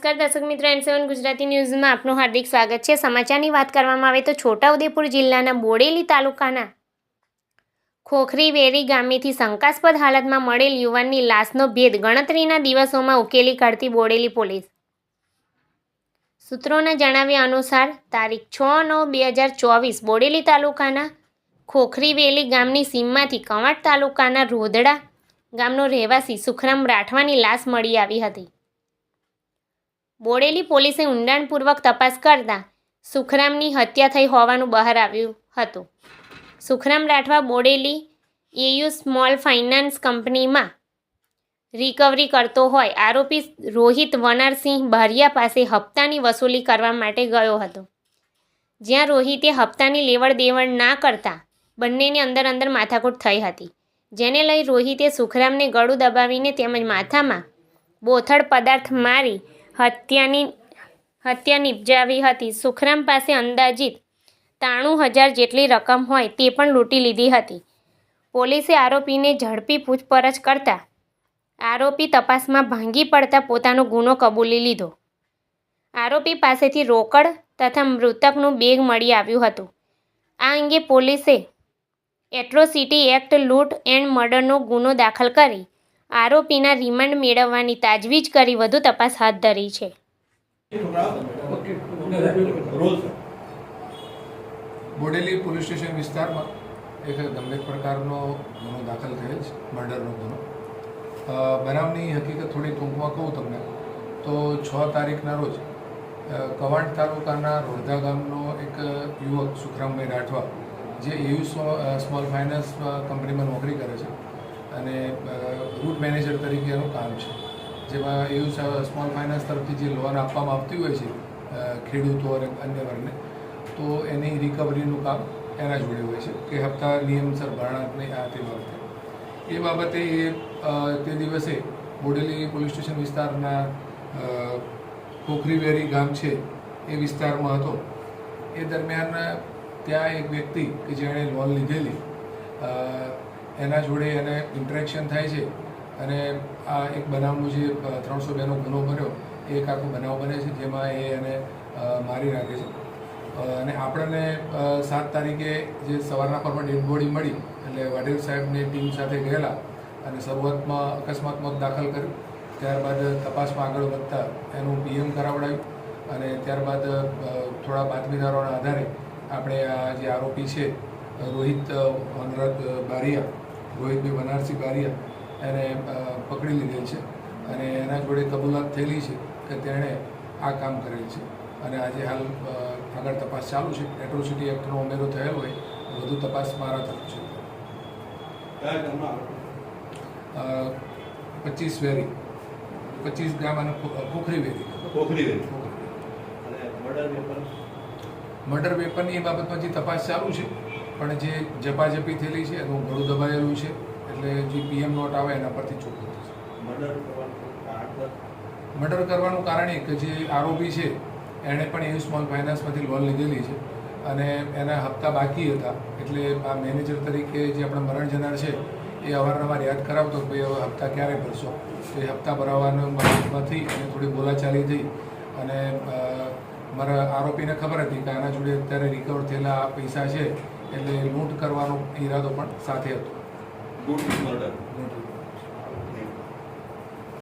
નમસ્કાર, દર્શક મિત્રો એન સેવન ગુજરાતી ન્યૂઝમાં આપનું હાર્દિક સ્વાગત છે. સમાચારની વાત કરવામાં આવે તો છોટાઉદેપુર જિલ્લાના બોડેલી તાલુકાના ખોખરી વેરી ગામેથી શંકાસ્પદ હાલતમાં મળેલ યુવાનની લાશનો ભેદ ગણતરીના દિવસોમાં ઉકેલી કાઢતી બોડેલી પોલીસ. સૂત્રોના જણાવ્યા અનુસાર, તારીખ છ નવ બે હજાર ચોવીસ બોડેલી તાલુકાના ખોખરીવેલી ગામની સીમમાંથી કવાંટ તાલુકાના રોધડા ગામનો રહેવાસી સુખરામ રાઠવાની લાશ મળી આવી હતી. બોડેલી પોલીસે ઊંડાણપૂર્વક તપાસ કરતા સુખરામની હત્યા થઈ હોવાનું બહાર આવ્યું હતું. Sukhram Rathwa Bodeli AU small finance કંપનીમાં રિકવરી કરતો હોય, આરોપી રોહિત વનારસિંહ બારિયા પાસે હપ્તાની વસૂલી કરવા માટે ગયો હતો. જ્યાં રોહિતે હપ્તાની લેવડ દેવડ ના કરતા બંનેની અંદર અંદર માથાકૂટ થઈ હતી. જેને લઈ રોહિતે સુખરામને ગળું દબાવીને તેમજ માથામાં બોથડ પદાર્થ મારી હત્યાની હત્યા નિપજાવી હતી. સુખરામ પાસે અંદાજિત ત્રાણું હજાર જેટલી રકમ હોય તે પણ લૂંટી લીધી હતી. પોલીસે આરોપીને ઝડપી પૂછપરછ કરતા આરોપી તપાસમાં ભાંગી પડતા પોતાનો ગુનો કબૂલી લીધો. આરોપી પાસેથી રોકડ તથા મૃતકનું બેગ મળી આવ્યું હતું. આ અંગે પોલીસે એટ્રોસિટી એક્ટ લૂંટ એન્ડ મર્ડરનો ગુનો દાખલ કરી આરોપીના રિમાન્ડ મેળવવાની તાજવીજ કરી વધુ તપાસ હાથ ધરી છે. બોડેલી પોલીસ સ્ટેશન વિસ્તારમાં એક ગંભીર પ્રકારનો ગુનો દાખલ થયેલ છે, મર્ડરનો ગુનો. બનાવની હકીકત થોડી ટૂંકમાં કહું તમને તો છ તારીખના રોજ કવાંટ તાલુકાના રોધા ગામનો એક યુવક સુખરામભાઈ રાઠવા, જે એયુ સ્મોલ ફાઇનાન્સ કંપનીમાં નોકરી કરે છે અને રૂટ મેનેજર તરીકે એનું કામ છે. જેમાં એવું સ્મોલ ફાઇનાન્સ તરફથી જે લોન આપવામાં આવતી હોય છે ખેડૂતો અને અન્ય વર્ગને તો એની રિકવરીનું કામ એના જોડે હોય છે કે હપ્તા નિયમસર ભરણાને આ તે બાબતે. એ બાબતે એ તે દિવસે બોડેલી પોલીસ સ્ટેશન વિસ્તારના અ, ખોખરીવેરી ગામ છે એ વિસ્તારમાં હતો. એ દરમિયાન ત્યાં એક વ્યક્તિ કે જેણે લોન લીધેલી એના જોડે એને ઇન્ટરેક્શન થાય છે. અને આ એક બનાવનું જે ત્રણસો બેનો ગુનો બન્યો, એ એક આખો બનાવ બને છે, જેમાં એ એને મારી નાખે છે. અને આપણને સાત તારીખે જે સવારના પરમાં ડેડ બોડી મળી, એટલે વાઢેર સાહેબની ટીમ સાથે ગયેલા અને શરૂઆતમાં અકસ્માત મોત દાખલ કર્યું. ત્યારબાદ તપાસમાં આગળ વધતા એનું પીએમ કરાવડાવ્યું અને ત્યારબાદ થોડા બાતમીદારોના આધારે આપણે આ જે આરોપી છે, રોહિત અનરત બારિયા રોહિતભાઈ બનારસી બારિયા એને પકડી લીધેલ છે અને એના જોડે કબૂલાત થયેલી છે કે તેણે આ કામ કરેલ છે. અને આજે હાલ આગળ તપાસ ચાલુ છે. એટ્રોસિટી એક્ટનો ઉમેરો થયેલો હોય વધુ તપાસ મારા તરફ છે. પચીસ વેરી. પચીસ ગામ અને પોખરી વેરી. પોખરી વેરી. મર્ડર પેપર મર્ડર વેપનની એ બાબતમાં જે તપાસ ચાલુ છે પણ જે જપાજપી થયેલી છે એનું ગળું દબાયેલું છે એટલે જે પીએમ નોટ આવે એના પરથી ચોખ્ખું થશે. મર્ડર કરવાનું કારણ એક એ કે જે આરોપી છે એણે પણ એવી સ્મોલ ફાઇનાન્સમાંથી લોન લીધેલી છે અને એના હપ્તા બાકી હતા. એટલે આ મેનેજર તરીકે જે આપણા મરણ જનાર છે એ અવારનવાર યાદ કરાવતો કે ભાઈ હવે હપ્તા ક્યારે ભરશો? તો એ હપ્તા ભરાવવાનો મતલબમાંથી અને થોડી બોલાચાલી થઈ અને મારા આરોપીને ખબર હતી કે આના જોડે અત્યારે રિકવર થયેલા આ પૈસા છે એટલે લૂંટ કરવાનો ઈરાદો પણ સાથે હતો. લૂંટ મર્ડર